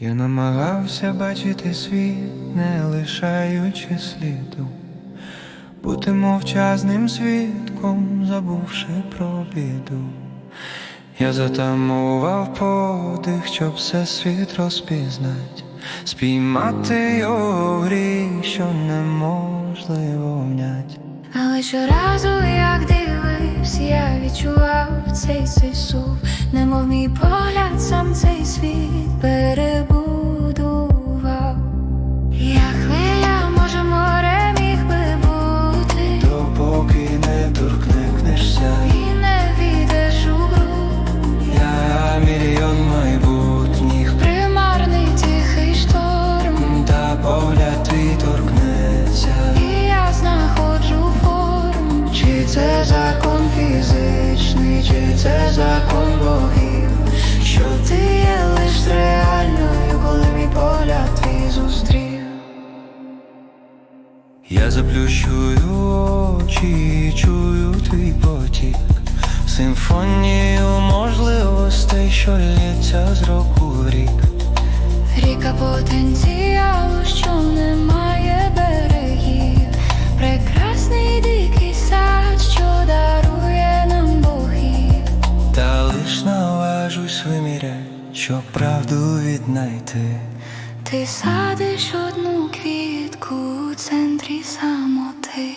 Я намагався бачити світ, не лишаючи сліду, бути мовчазним свідком, забувши про біду. Я затамував подих, щоб все світ розпізнать, спіймати його грі, що неможливо внять. Але щоразу, як дивився, я відчував цей цей сув, немов мій погляд сам цей світ це закон богів, що Ти є лиш реальною, коли мій погляд твій зустрів. Я заплющую очі чую твій потік, симфонію можливостей, що лється з року в рік. Ріка потенціалу, віднайти. Ти садиш одну квітку у центрі самоти.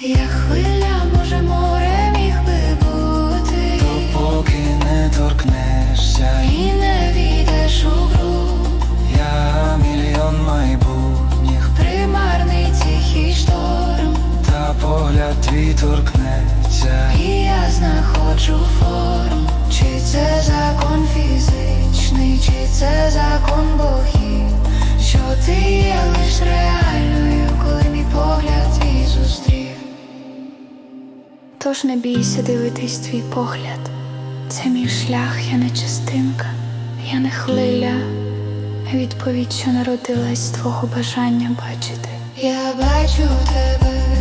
Я хвиля, може, море міг би бути, Допоки не торкнешся, і не війдеш у гру. я мільйон майбутніх, Примарний тихий шторм, та погляд твій торкнеться. і я знаходжу форму. Чи це закон фізичний, чи це закон богів, що ти є лиш реальною, коли мій погляд твій зустрів. Тож не бійся дивитись твій погляд. Це мій шлях, я не частинка, я не хвиля. Відповідь, що народилась з твого бажання бачити. Я бачу тебе,